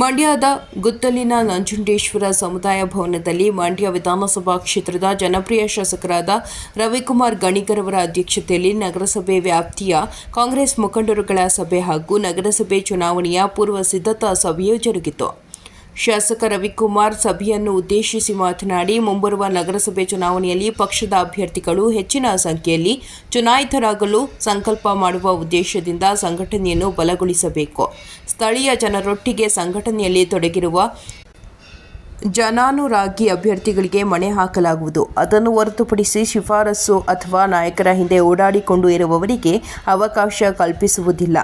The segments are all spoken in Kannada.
ಮಂಡ್ಯದ ಗುತ್ತಲಿನ ನಂಜುಂಡೇಶ್ವರ ಸಮುದಾಯ ಭವನದಲ್ಲಿ ಮಂಡ್ಯ ವಿಧಾನಸಭಾ ಕ್ಷೇತ್ರದ ಜನಪ್ರಿಯ ಶಾಸಕರಾದ ರವಿಕುಮಾರ್ ಗಣಿಗರವರ ಅಧ್ಯಕ್ಷತೆಯಲ್ಲಿ ನಗರಸಭೆ ವ್ಯಾಪ್ತಿಯ ಕಾಂಗ್ರೆಸ್ ಮುಖಂಡರುಗಳ ಸಭೆ ಹಾಗೂ ನಗರಸಭೆ ಚುನಾವಣೆಯ ಪೂರ್ವ ಸಿದ್ಧತಾ ಸಭೆಯು ಜರುಗಿತು. ಶಾಸಕ ರವಿಕುಮಾರ್ ಸಭೆಯನ್ನು ಉದ್ದೇಶಿಸಿ ಮಾತನಾಡಿ, ಮುಂಬರುವ ನಗರಸಭೆ ಚುನಾವಣೆಯಲ್ಲಿ ಪಕ್ಷದ ಅಭ್ಯರ್ಥಿಗಳು ಹೆಚ್ಚಿನ ಸಂಖ್ಯೆಯಲ್ಲಿ ಚುನಾಯಿತರಾಗಲು ಸಂಕಲ್ಪ ಮಾಡುವ ಉದ್ದೇಶದಿಂದ ಸಂಘಟನೆಯನ್ನು ಬಲಗೊಳಿಸಬೇಕು. ಸ್ಥಳೀಯ ಜನರೊಟ್ಟಿಗೆ ಸಂಘಟನೆಯಲ್ಲಿ ತೊಡಗಿರುವ ಜನಾನುರಾಗಿ ಅಭ್ಯರ್ಥಿಗಳಿಗೆ ಮಣೆ ಹಾಕಲಾಗುವುದು. ಅದನ್ನು ಹೊರತುಪಡಿಸಿ ಶಿಫಾರಸು ಅಥವಾ ನಾಯಕರ ಹಿಂದೆ ಓಡಾಡಿಕೊಂಡು ಇರುವವರಿಗೆ ಅವಕಾಶ ಕಲ್ಪಿಸುವುದಿಲ್ಲ.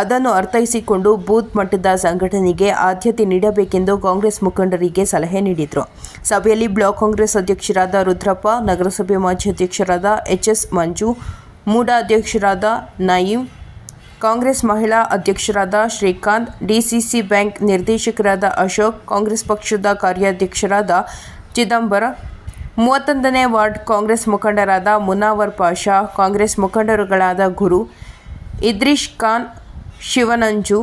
ಅದನ್ನು ಅರ್ಥೈಸಿಕೊಂಡು ಬೂತ್ ಮಟ್ಟದ ಸಂಘಟನೆಗೆ ಆದ್ಯತೆ ನೀಡಬೇಕೆಂದು ಕಾಂಗ್ರೆಸ್ ಮುಖಂಡರಿಗೆ ಸಲಹೆ ನೀಡಿದರು. ಸಭೆಯಲ್ಲಿ ಬ್ಲಾಕ್ ಕಾಂಗ್ರೆಸ್ ಅಧ್ಯಕ್ಷರಾದ ರುದ್ರಪ್ಪ, ನಗರಸಭೆ ಮಾಜಿ ಅಧ್ಯಕ್ಷರಾದ ಎಚ್ ಎಸ್ ಮಂಜು, ಮೂಡ ಅಧ್ಯಕ್ಷರಾದ ನಯೀಂ, ಕಾಂಗ್ರೆಸ್ ಮಹಿಳಾ ಅಧ್ಯಕ್ಷರಾದ ಶ್ರೀಕಾಂತ್ ಡಿಸಿಸಿ ಬ್ಯಾಂಕ್ ನಿರ್ದೇಶಕರಾದ ಅಶೋಕ್, ಕಾಂಗ್ರೆಸ್ ಪಕ್ಷದ ಕಾರ್ಯಾಧ್ಯಕ್ಷರಾದ ಚಿದಂಬರ, ಮೂವತ್ತೊಂದನೇ ವಾರ್ಡ್ ಕಾಂಗ್ರೆಸ್ ಮುಖಂಡರಾದ ಮುನಾವರ್ ಪಾಷಾ, ಕಾಂಗ್ರೆಸ್ ಮುಖಂಡರುಗಳಾದ ಗುರು ಇದ್ರಿಶ್ ಖಾನ್ ಶಿವನಂಜು,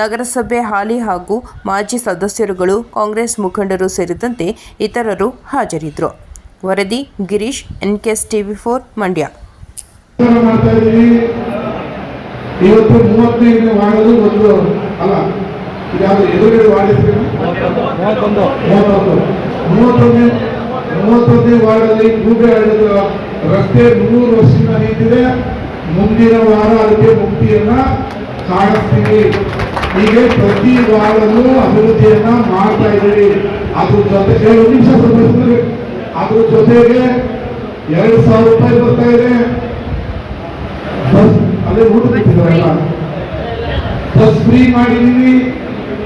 ನಗರಸಭೆ ಹಾಲಿ ಹಾಗೂ ಮಾಜಿ ಸದಸ್ಯರುಗಳು, ಕಾಂಗ್ರೆಸ್ ಮುಖಂಡರು ಸೇರಿದಂತೆ ಇತರರು ಹಾಜರಿದ್ದರು. ವರದಿ Girish, NKS TV four, Mandya. ಇವತ್ತು ಮೂವತ್ತೈದನೇ ವಾರ್ಡ್ ಒಂದು, ಅಲ್ಲ, ಇದ್ಯಾವುದು ಎದುರುಗಡೆ ವಾರ್ಡ್? ಮೂವತ್ತೊಂದು. ಮೂವತ್ತೊಂದು ಮೂವತ್ತೊಂದನೇ ಮೂವತ್ತೊಂದನೇ ವಾರ್ಡಲ್ಲಿ ಗೂಬೆ ಹಳ್ಳದ ರಸ್ತೆ ನೂರು ವರ್ಷ ನಿಂತಿದೆ ಮುಂದಿನ ವಾರ ಅದಕ್ಕೆ ಮುಕ್ತಿಯನ್ನ ಕಾಣಿಸ್ತೀವಿ ಹೀಗೆ ಪ್ರತಿ ವಾರವೂ ಅಭಿವೃದ್ಧಿಯನ್ನ ಮಾಡ್ತಾ ಇದ್ದೀವಿ ಅದ್ರ ಜೊತೆ ಎರಡು ನಿಮಿಷ ಅದ್ರ ಜೊತೆಗೆ ಎರಡು ಸಾವಿರ ರೂಪಾಯಿ ಬರ್ತಾ ಇದೆ. ಅದೇ ಊಟ ಬಸ್ ಫ್ರೀ ಮಾಡಿದೀವಿ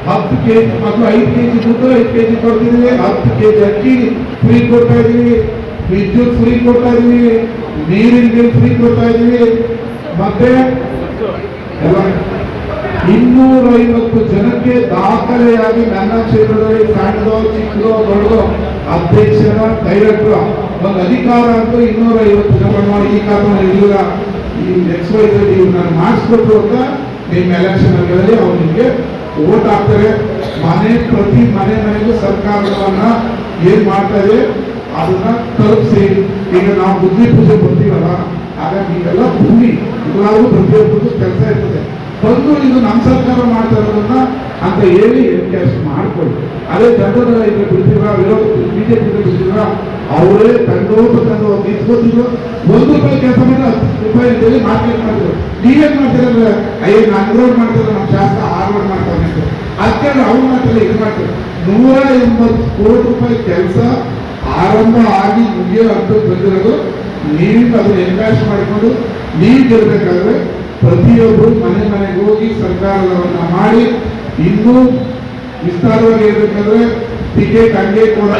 ಹತ್ತು ಕೆ ಜಿ ಮತ್ತು ಐದು ಕೆ ಜಿ ದುಡ್ಡು, ಐದು ಕೆ ಜಿ ಕೊಡ್ತಿದೀವಿ ಹತ್ತು ಕೆ ಜಿ ಅಕ್ಕಿ ಫ್ರೀ ಕೊಡ್ತಾ ಇದೀವಿ ವಿದ್ಯುತ್ ಫ್ರೀ ಕೊಡ್ತಾ ಇದ್ದೀವಿ. ನೀರಿನ ಬಿಲ್ ಫ್ರೀ ಕೊಡ್ತಾ ಇದೀವಿ ಮತ್ತೆ ಎಲ್ಲ ಇನ್ನೂರ ಐವತ್ತು ಜನಕ್ಕೆ ದಾಖಲೆಯಾಗಿ ನನ್ನ ಕ್ಷೇತ್ರದಲ್ಲಿ ಸಣ್ಣದೋ ಚಿಕ್ಕದೋ ದೊಡ್ಡದೋ ಅಧ್ಯಕ್ಷರ, ಡೈರೆಕ್ಟರ್, ಒಂದು ಅಧಿಕಾರ ಅಂತೂ ಇನ್ನೂರ ಐವತ್ತು ಜನ ಮಾಡಿ ಈ ಕಾರಣ ಇಲ್ಲ ಈ ಎಕ್ಸ್ ವೈ ಇವ್ರು ನಾನು ಮಾಡಿಸ್ಕೊಟ್ರು ಅಂತ ನಿಮ್ಮ ಎಲೆಕ್ಷನ್ಗಳಲ್ಲಿ ಅವ್ರು ನಿಮಗೆ ಓಟ್ ಹಾಕ್ತಾರೆ. ಮನೆ ಪ್ರತಿ ಮನೆ ಮನೆಗೂ ಸರ್ಕಾರವನ್ನ ಏನ್ ಮಾಡ್ತಾ ಇದೆ? ಅದನ್ನ ತಲುಪಿಸಿ. ಈಗ ನಾವು ಬುದ್ಧಿ ಪೂಜೆ ಬರ್ತೀವಲ್ಲ ಆಗ ನೀವೆಲ್ಲ ಭೂಮಿ ಇವಾಗಲೂ ಪ್ರತಿಯೊಬ್ಬರಿಗೂ ಕೆಲಸ ಇರ್ತದೆ. ಬಂದು ಇದು ನಮ್ಮ ಸರ್ಕಾರ ಮಾಡ್ತಾ ಇರೋದನ್ನ ಅಂತ ಹೇಳಿ ಕ್ಯಾಶ್ ಮಾಡ್ಕೊಳ್ಳಿ. ಅದೇ ಜನರ ಈಗ ಬಿಡ್ತೀರಾ, ವಿರೋಧ ಬಿಜೆಪಿ ಬಿಡ್ತೀರಾ, ಅವರೇ ತಂಡೋಪ ತಂದು ನಿಂತ್ಕೋತಿದ್ರು ಒಂದು ರೂಪಾಯಿ ಕೆಲಸ ಮಾಡಿದ್ರೆ ಹತ್ತು ರೂಪಾಯಿ ಅಂತೇಳಿ ಮಾರ್ಕೆಟ್ ಮಾಡಿದ್ರು ನೀವೇನ್ ಮಾಡ್ತೀರ ಅಂದ್ರೆ, ಅಯ್ಯೋ, ನಾನು ರೋಡ್ ಮಾಡ್ತಾರೆ ನಮ್ಮ ಶಾಸಕ ಆರು ರೋಡ್ ಮಾಡ್ತಾನೆ ಅಂತ. ಅದಕ್ಕೆ ಅವ್ರು ಮಾಡ್ತಾರೆ ಇದು ಮಾಡ್ತಾರೆ. ನೂರ ಎಂಬತ್ತು ಕೋಟಿ ರೂಪಾಯಿ ಕೆಲಸ ಆರಂಭ ಆಗಿ ಮುಗಿಯೋ ಅಂತ ಬಂದಿರೋದು ನೀವು ಅದನ್ನು ಎನ್ಕಾಶ್ ಮಾಡಿಕೊಂಡು ನೀವು ಗೆಲ್ಲಬೇಕಾದ್ರೆ ಪ್ರತಿಯೊಬ್ಬರು ಮನೆ ಮನೆಗೆ ಹೋಗಿ ಸರ್ಕಾರವನ್ನು ಮಾಡಿ ಇನ್ನೂ ವಿಸ್ತಾರವಾಗಿ ಇರಬೇಕಾದ್ರೆ ಟಿಕೆಟ್ ಹಂಗೆ ಕೂಡ